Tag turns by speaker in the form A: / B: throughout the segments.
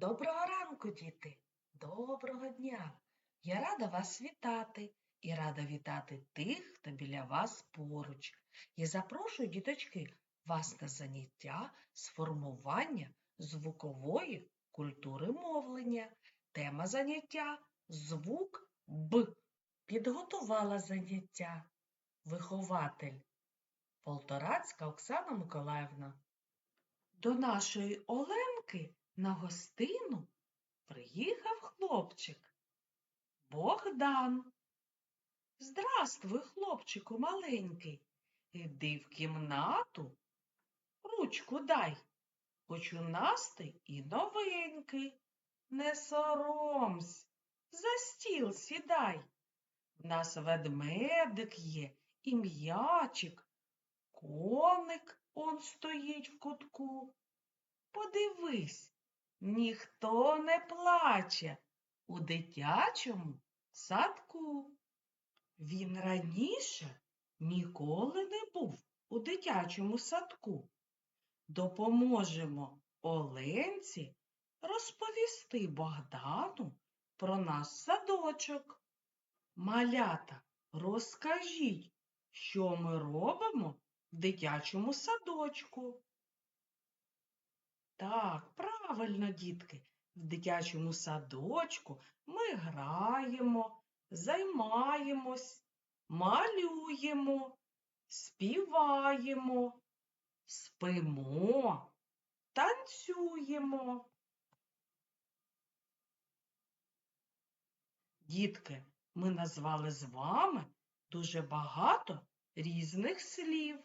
A: Доброго ранку, діти! Доброго дня! Я рада вас вітати і рада вітати тих, хто біля вас поруч. Я запрошую, діточки, вас на заняття з формування звукової культури мовлення. Тема заняття звук Б. Підготувала заняття. Вихователь Полторацька Оксана Миколаївна. До нашої Оленки на гостину приїхав хлопчик Богдан. Здравствуй, хлопчику маленький. Іди в кімнату, ручку дай, хоч у нас і новенький. Не соромсь, за стіл сідай. В нас ведмедик є і м'ячик, коник он стоїть в кутку. Подивись, ніхто не плаче у дитячому садку. Він раніше ніколи не був у дитячому садку. Допоможемо Оленці розповісти Богдану про наш садочок. Малята, розкажіть, що ми робимо в дитячому садочку. Так, правильно, дітки, в дитячому садочку ми граємо, займаємось, малюємо, співаємо, спимо, танцюємо. Дітки, ми назвали з вами дуже багато різних слів.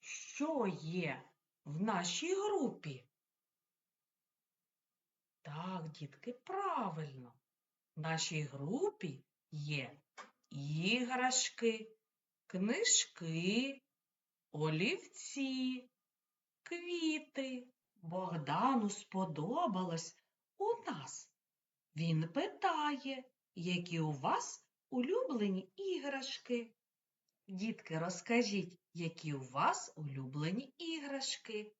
A: Що є в нашій групі? Так, дітки, правильно. В нашій групі є іграшки, книжки, олівці, квіти. Богдану сподобалось у нас. Він питає, які у вас улюблені іграшки. Дітки, розкажіть, які у вас улюблені іграшки.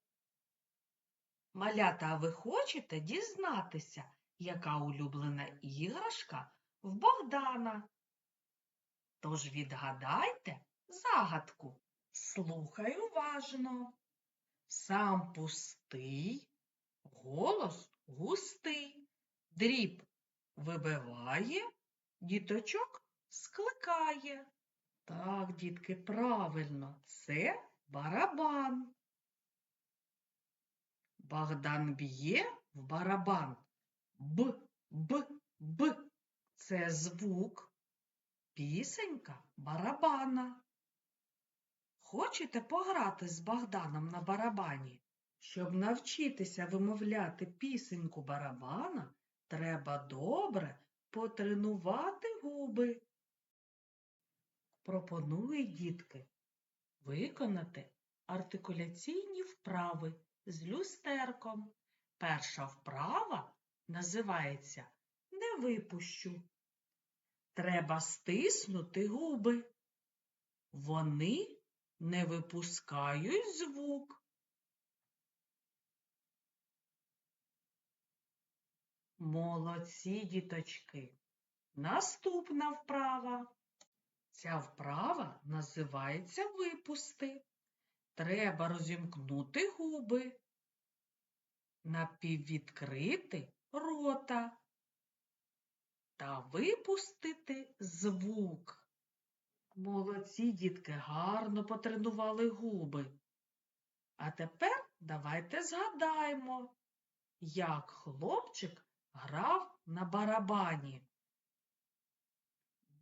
A: Малята, а ви хочете дізнатися, яка улюблена іграшка в Богдана? Тож відгадайте загадку. Слухай уважно. Сам пустий, голос густий, дріб вибиває, діточок скликає. Так, дітки, правильно, це барабан. Богдан б'є в барабан. Б, б, б. Це звук, пісенька барабана. Хочете пограти з Богданом на барабані? Щоб навчитися вимовляти пісеньку барабана, треба добре потренувати губи. Пропоную, дітки, виконати артикуляційні вправи з люстерком. Перша вправа називається Не випущу. Треба стиснути губи. Вони не випускають звук. Молодці, діточки. Наступна вправа. Ця вправа називається випусти. Треба розімкнути губи, напіввідкрити рота та випустити звук. Молодці дітки гарно потренували губи. А тепер давайте згадаємо, як хлопчик грав на барабані.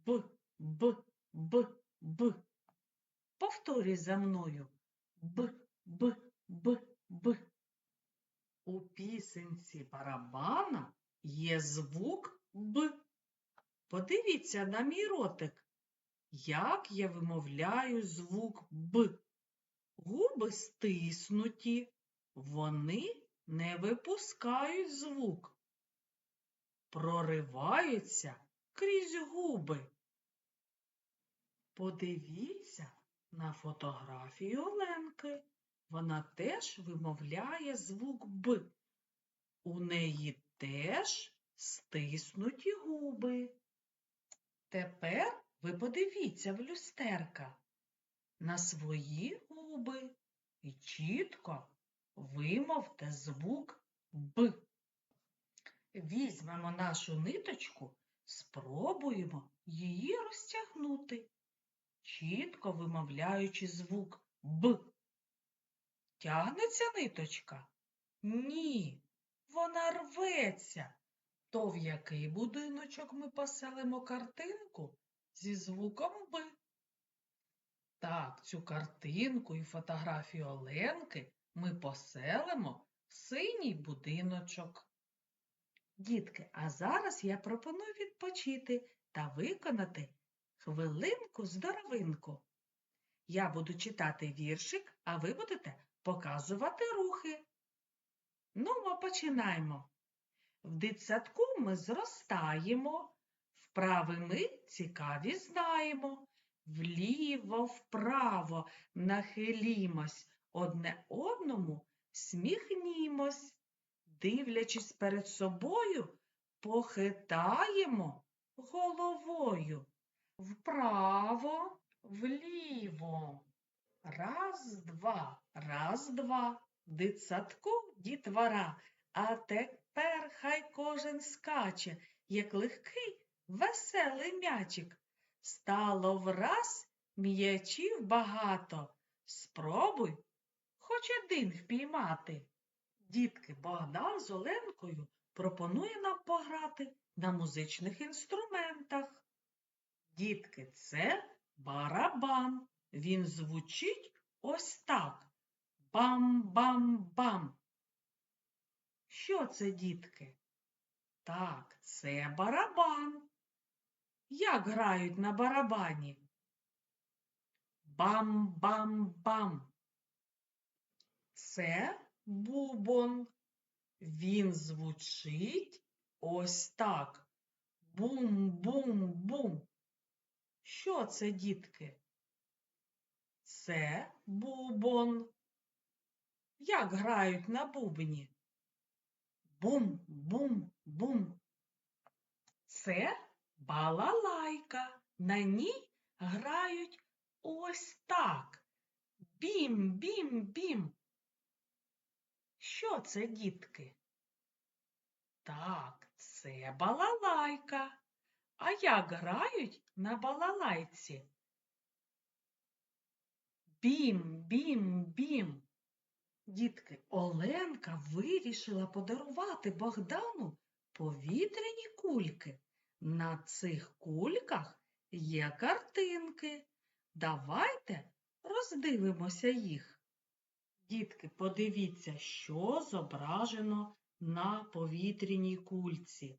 A: Б, б, б, б. Повторюй за мною. Б, б, б, б. У пісенці барабана є звук Б. Подивіться на мій ротик, як я вимовляю звук Б. Губи стиснуті, вони не випускають звук. Прориваються крізь губи. Подивіться на фотографію Оленки. Вона теж вимовляє звук Б. У неї теж стиснуті губи. Тепер ви подивіться в люстерка на свої губи і чітко вимовте звук Б. Візьмемо нашу ниточку, спробуємо її розтягнути, чітко вимовляючи звук Б. Тягнеться ниточка? Ні, вона рветься. То в який будиночок ми поселимо картинку зі звуком Б? Так, цю картинку і фотографію Оленки ми поселимо в синій будиночок. Дітки, а зараз я пропоную відпочити та виконати хвилинку здоровинку. Я буду читати віршик, а ви будете показувати рухи. Ну, ми починаємо. В дитсадку ми зростаємо, вправи ми цікаві знаємо. Вліво, вправо нахилімось, одне одному сміхнімось, дивлячись перед собою, похитаємо головою. Вправо, вліво. Раз, два, раз, два. Дитсадку дітвора. А тепер хай кожен скаче, як легкий, веселий м'ячик. Стало враз м'ячів багато. Спробуй хоч один впіймати. Дітки Богдан з Оленкою пропонує нам пограти на музичних інструментах. Дітки, це барабан. Він звучить ось так. Бам-бам-бам. Що це, дітки? Так, це барабан. Як грають на барабані? Бам-бам-бам. Це бубон. Він звучить ось так. Бум-бум-бум. Що це, дітки? Це бубон. Як грають на бубні? Бум-бум-бум. Це балалайка. На ній грають ось так. Бім-бім-бім. Що це, дітки? Так, це балалайка. А як грають на балалайці? Бім-бім-бім. Дітки, Оленка вирішила подарувати Богдану повітряні кульки. На цих кульках є картинки. Давайте роздивимося їх. Дітки, подивіться, що зображено на повітряній кульці.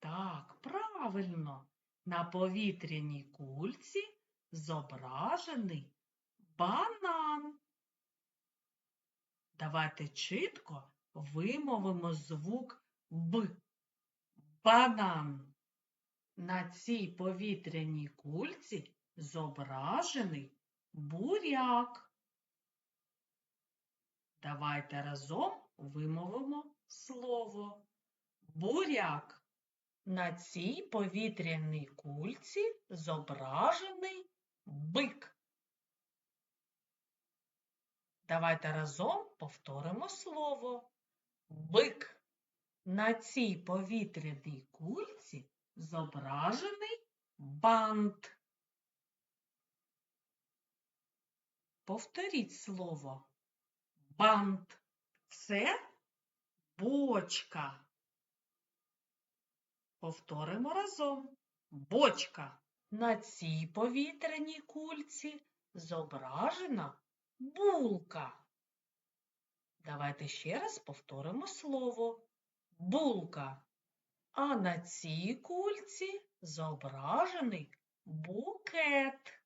A: Так, правильно, на повітряній кульці зображений банан. Давайте чітко вимовимо звук Б. Банан. На цій повітряній кульці зображений буряк. Давайте разом вимовимо слово буряк. На цій повітряній кульці зображений бик. Давайте разом повторимо слово бик. На цій повітряній кульці зображений бант. Повторіть слово бант. Це бочка. Повторимо разом. Бочка. На цій повітряній кульці зображена булка. Давайте ще раз повторимо слово булка. А на цій кульці зображений букет.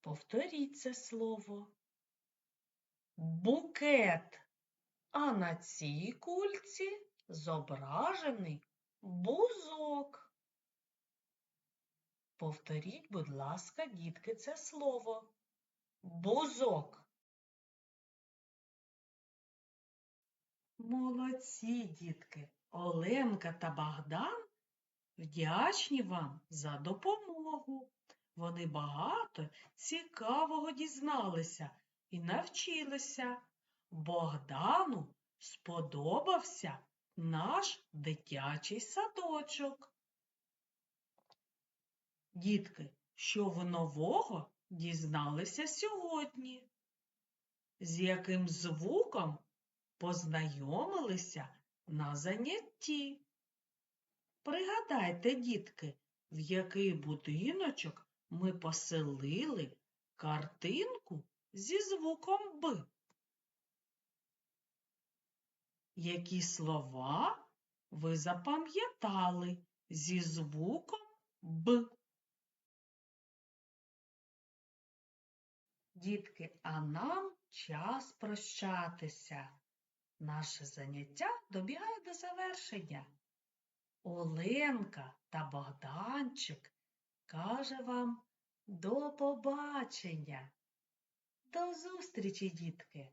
A: Повторіть це слово. Букет. А на цій кульці зображений бузок. Повторіть, будь ласка, дітки, це слово. Бузок. Молодці, дітки! Оленка та Богдан вдячні вам за допомогу. Вони багато цікавого дізналися і навчилися. Богдану сподобався наш дитячий садочок. Дітки, що ви нового дізналися сьогодні? З яким звуком познайомилися на занятті? Пригадайте, дітки, в який будиночок ми поселили картинку зі звуком Б. Які слова ви запам'ятали зі звуком Б? Дітки, а нам час прощатися. Наше заняття добігає до завершення. Оленка та Богданчик каже вам до побачення. До зустрічі, дітки!